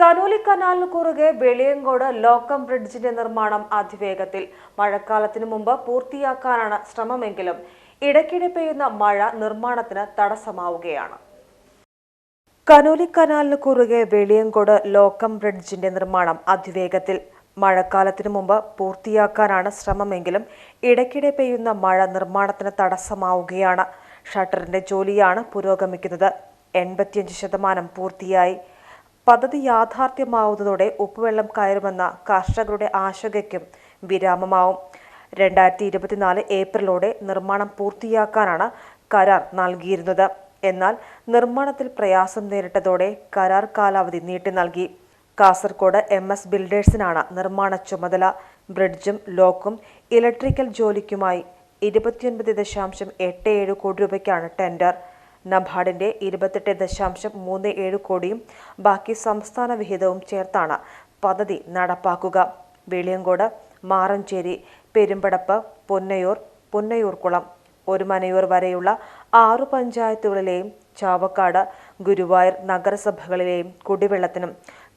Conolly കനാലിന് കുറുകെ Veliyankode locum ബ്രിഡ്ജിന്റെ നിർമ്മാണം അതിവേഗത്തിൽ. മഴക്കാലത്തിനു മുമ്പ് പൂർത്തിയാക്കാനാണ് ശ്രമമെങ്കിലും ഇടയ്ക്കിടെ പെയ്യുന്ന മഴ നിർമ്മാണത്തിന് തടസ്സമാവുകയാണ്. കനോലി കനാലിന് കുറുകെ വെളിയങ്കോട് ലോക്കം ബ്രിഡ്ജിന്റെ നിർമ്മാണം അതിവേഗത്തിൽ. മഴക്കാലത്തിനു മുമ്പ് പൂർത്തിയാക്കാനാണ് ശ്രമമെങ്കിലും ഇടയ്ക്കിടെ പെയ്യുന്ന മഴ നിർമ്മാണത്തിന് തടസ്സമാവുകയാണ്. ഷട്ടറിന്റെ ജോലിയാണ് പുരോഗമിക്കുന്നത്. എൺപത്തിയഞ്ച് ശതമാനം പൂർത്തിയായി. പദ്ധതി യാഥാർത്ഥ്യമാവുന്നതോടെ ഉപ്പുവെള്ളം കയറുമെന്ന കർഷകരുടെ ആശങ്കയ്ക്കും വിരാമമാവും. രണ്ടായിരത്തി ഇരുപത്തിനാല് ഏപ്രിലോടെ നിർമ്മാണം പൂർത്തിയാക്കാനാണ് കരാർ നൽകിയിരുന്നത്. എന്നാൽ നിർമ്മാണത്തിൽ പ്രയാസം നേരിട്ടതോടെ കരാർ കാലാവധി നീട്ടി നൽകി. കാസർകോട് എം എസ് ബിൽഡേഴ്സിനാണ് നിർമ്മാണ ചുമതല. ബ്രിഡ്ജും ലോക്കും ഇലക്ട്രിക്കൽ ജോലിക്കുമായി ഇരുപത്തിയൊൻപത് ദശാംശം എട്ട് ഏഴ് കോടി രൂപയ്ക്കാണ് ടെൻഡർ. നബാർഡിന്റെ ഇരുപത്തെട്ട് ദശാംശം മൂന്ന് ഏഴ് കോടിയും ബാക്കി സംസ്ഥാന വിഹിതവും ചേർത്താണ് പദ്ധതി നടപ്പാക്കുക. വെളിയങ്കോട് മാറഞ്ചേരി പെരുമ്പടപ്പ് പൊന്നയൂർ പൊന്നയൂർക്കുളം ഒരുമനയൂർ വരെയുള്ള ആറു പഞ്ചായത്തുകളിലെയും ചാവക്കാട് ഗുരുവായൂർ നഗരസഭകളിലെയും കുടിവെള്ളത്തിനും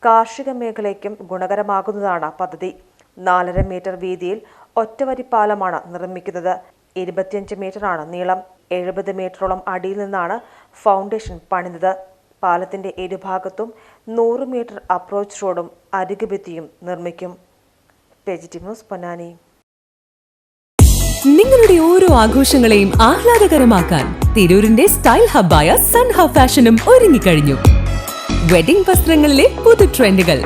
കാർഷിക മേഖലയ്ക്കും ഗുണകരമാകുന്നതാണ് പദ്ധതി. നാലര മീറ്റർ വീതിയിൽ ഒറ്റവരി പാലമാണ് നിർമ്മിക്കുന്നത്. ഇരുപത്തിയഞ്ച് മീറ്ററാണ് നീളം. എഴുപത് മീറ്ററോളം അടിയിൽ നിന്നാണ് ഫൗണ്ടേഷൻ പണിതത്. പാലത്തിന്റെ ഇരുഭാഗത്തും നൂറ് മീറ്റർ അപ്രോച്ച് റോഡും അരികുഭിത്തിയും നിർമ്മിക്കും. ന്യൂസ് പൊന്നാനി. നിങ്ങളുടെ ഓരോ ആഘോഷങ്ങളെയും ആഹ്ലാദകരമാക്കാൻ തിരൂരിന്റെ സ്റ്റൈൽ ഹബ്ബായ സൺ ഹബ് ഫാഷനും ഒരുങ്ങിക്കഴിഞ്ഞു. വെഡിംഗ് വസ്ത്രങ്ങളിലെ പുതു ട്രെൻഡുകൾ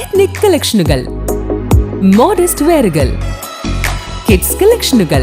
എത്നിക് കളക്ഷനുകൾ മോഡസ്റ്റ് വെയറുകൾ കിഡ്സ് കളക്ഷനുകൾ